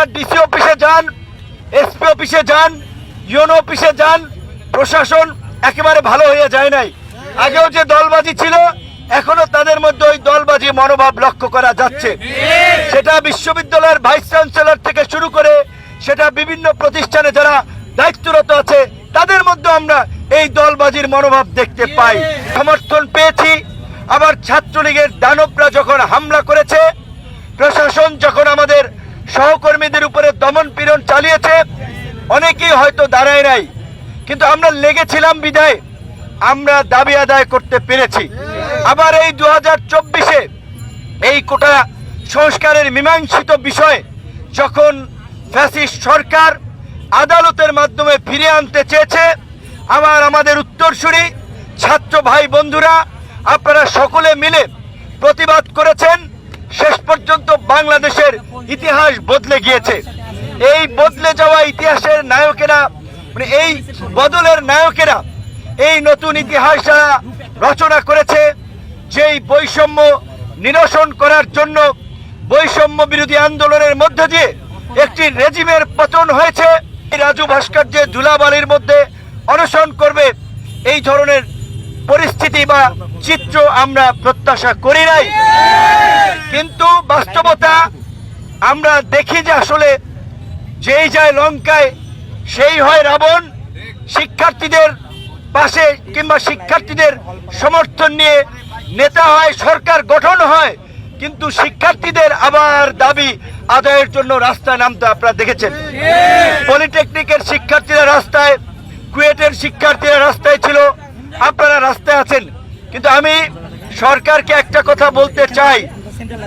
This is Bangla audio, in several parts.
আপনারা ডিসি অফিসে যান, এসপি অফিসে যান, ইউনো অফিসে যান, প্রশাসন একেবারে ভালো হয়ে যায় নাই। আগেও যে দলবাজি ছিল, এখনও তাদের মধ্যে ওই দলবাজি মনোভাব লক্ষ্য করা যাচ্ছে। সেটা বিশ্ববিদ্যালয়ের ভাইস চ্যান্সেলর থেকে শুরু করে সেটা বিভিন্ন প্রতিষ্ঠানে যারা দায়িত্বরত আছে, তাদের মধ্যে আমরা এই দলবাজির মনোভাব দেখতে পাই। সমর্থন পেয়েছি। আবার ছাত্রলীগের দানবরা যখন হামলা করেছে, প্রশাসন যখন সহকর্মীদের উপরে দমন পীড়ন চালিয়েছে। অনেকেই হয়তো দাঁড়ায় নাই। কিন্তু আমরা লেগেছিলাম বিদায়। আমরা দাবি আদায় করতে পেরেছি। আবার এই দু হাজার চব্বিশে এই কোটা সংস্কারের মীমাংসিত বিষয়ে যখন ফ্যাসিস্ট সরকার আদালতের মাধ্যমে ফিরে আনতে চেয়েছে, আবার আমাদের উত্তরসূরি, ছাত্র ভাই বন্ধুরা, আপনারা সকলে মিলে প্রতিবাদ করেছেন। শেষ পর্যন্ত বাংলাদেশের ইতিহাস বদলে গিয়েছে। এই বদলে যাওয়া ইতিহাসের নায়কেরা মানে এই বদলের নায়কেরা এই নতুন ইতিহাস যারা রচনা করেছে, যেই বৈষম্য নিরসন করার জন্য বৈষম্য বিরোধী আন্দোলনের মধ্যে দিয়ে একটি রেজিমের পতন হয়েছে, রাজু ভাস্কর্যের ধুলাবালির মধ্যে অনশন করবে। এই ধরনের পরিস্থিতি বা চিত্র আমরা প্রত্যাশা করি নাই। কিন্তু বাস্তবতা আমরা দেখি যে আসলে যেই যায় লঙ্কায়, সেই হয় রাবণ। শিক্ষার্থীদের পাশে কিংবা শিক্ষার্থীদের সমর্থন নিয়ে নেতা হয়, সরকার গঠন হয়, কিন্তু শিক্ষার্থীদের আবার দাবি আদায়ের জন্য রাস্তায় নামতে আপনারা দেখেছেন। পলিটেকনিকের শিক্ষার্থীরা রাস্তায়, কুয়েটের শিক্ষার্থীরা রাস্তায় ছিল, আপনারা রাস্তায় আছেন। কিন্তু আমি সরকারকে একটা কথা বলতে চাই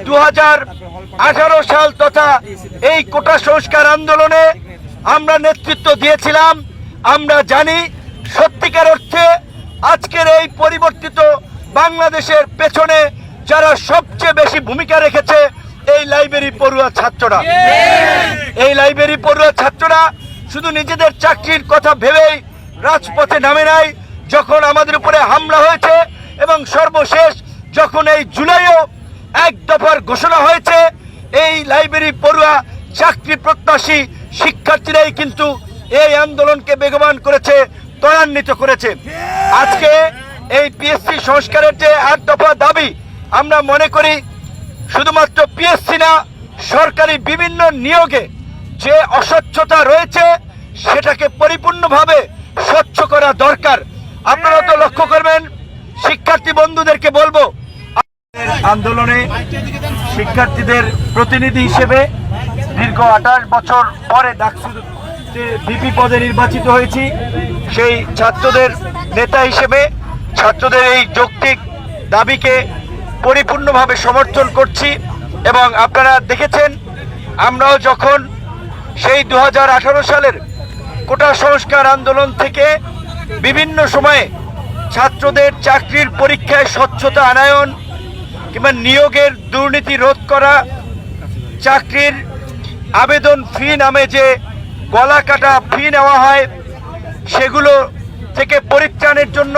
দু সাল তথা এই কোটা সংস্কার আন্দোলনে আমরা নেতৃত্ব দিয়েছিলাম। আমরা জানি সত্যিকার অর্থে আজকের এই পরিবর্তিত বাংলাদেশের পেছনে যারা সবচেয়ে বেশি ভূমিকা রেখেছে, এই লাইব্রেরি পড়ুয়া ছাত্ররা। এই লাইব্রেরি পড়ুয়া ছাত্ররা শুধু নিজেদের চাকরির কথা ভেবেই রাজপথে নামে নাই, যখন আমাদের উপরে হামলা হয়েছে এবং সর্বশেষ যখন এই জুলাইও এক দফার ঘোষণা হয়েছে, এই লাইব্রেরি পড়ুয়া চাকরি প্রত্যাশী শিক্ষার্থীরাই কিন্তু এই আন্দোলনকে বেগবান করেছে, ত্বরান্বিত করেছে। আজকে এই পিএসসি সংস্কারের যে এক দফা দাবি, আমরা মনে করি শুধুমাত্র পিএসসি না, সরকারি বিভিন্ন নিয়োগে যে অস্বচ্ছতা রয়েছে, সেটাকে পরিপূর্ণভাবে স্বচ্ছ করা দরকার। আপনারা তো লক্ষ্য করবেন, শিক্ষার্থী বন্ধুদেরকে বলব আন্দোলনে শিক্ষার্থীদের প্রতিনিধি হিসেবে দীর্ঘ আঠাশ বছর পরে ডাকসুতে পদে নির্বাচিত হয়েছি, সেই ছাত্রদের নেতা হিসেবে ছাত্রদের এই যৌক্তিক দাবিকে পরিপূর্ণভাবে সমর্থন করছি এবং আপনারা দেখেছেন, আমরাও যখন সেই দু হাজার আঠারো সালের কোটা সংস্কার আন্দোলন থেকে বিভিন্ন সময়ে ছাত্রদের চাকরির পরীক্ষায় স্বচ্ছতা আনায়ন কিংবা নিয়োগের দুর্নীতি রোধ করা, চাকরির আবেদন ফি নামে যে গলা কাটা ফি নেওয়া হয়, সেগুলো থেকে পরিত্রাণের জন্য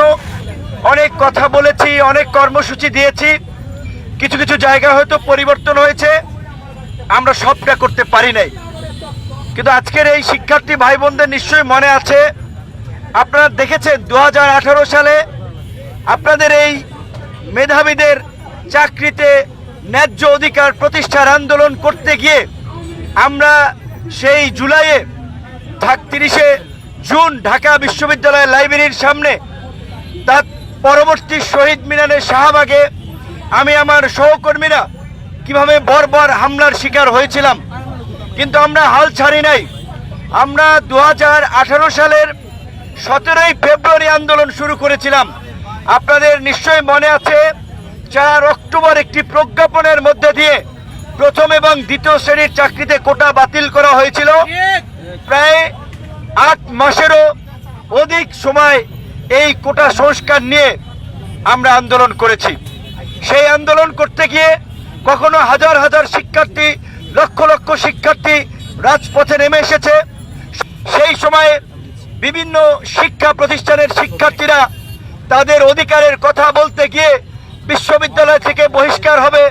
অনেক কথা বলেছি, অনেক কর্মসূচি দিয়েছি। কিছু কিছু জায়গা হয়তো পরিবর্তন হয়েছে, আমরা সবটা করতে পারি নাই। কিন্তু আজকের এই শিক্ষার্থী ভাই বোনদের নিশ্চয়ই মনে আছে, আপনারা দেখেছেন দু হাজার আঠারো সালে আপনাদের এই মেধাবীদের চাকরিতে ন্যায্য অধিকার প্রতিষ্ঠার আন্দোলন করতে গিয়ে আমরা সেই জুলাইয়ে তিরিশে জুন ঢাকা বিশ্ববিদ্যালয় লাইব্রেরির সামনে তার পরবর্তী শহীদ মিনারের শাহবাগে আমি আমার সহকর্মীরা কীভাবে বর্বর হামলার শিকার হয়েছিলাম, কিন্তু আমরা হাল ছাড়ি নাই। আমরা দু হাজার আঠারো সালের সতেরোই ফেব্রুয়ারি আন্দোলন শুরু করেছিলাম। আপনাদের নিশ্চয়ই মনে আছে চার অক্টোবর একটি প্রজ্ঞাপনের মধ্যে দিয়ে প্রথম এবং দ্বিতীয় শ্রেণির চাকরিতে কোটা বাতিল করা হয়েছিল। প্রায় আট মাসেরও অধিক সময় এই কোটা সংস্কার নিয়ে আমরা আন্দোলন করেছি। সেই আন্দোলন করতে গিয়ে কখনো হাজার হাজার শিক্ষার্থী, লক্ষ লক্ষ শিক্ষার্থী রাজপথে নেমে এসেছে। সেই সময়ে বিভিন্ন শিক্ষা প্রতিষ্ঠানের শিক্ষার্থীরা তাদের অধিকারের কথা বলতে গিয়ে বিশ্ববিদ্যালয় থেকে বহিষ্কার হবে।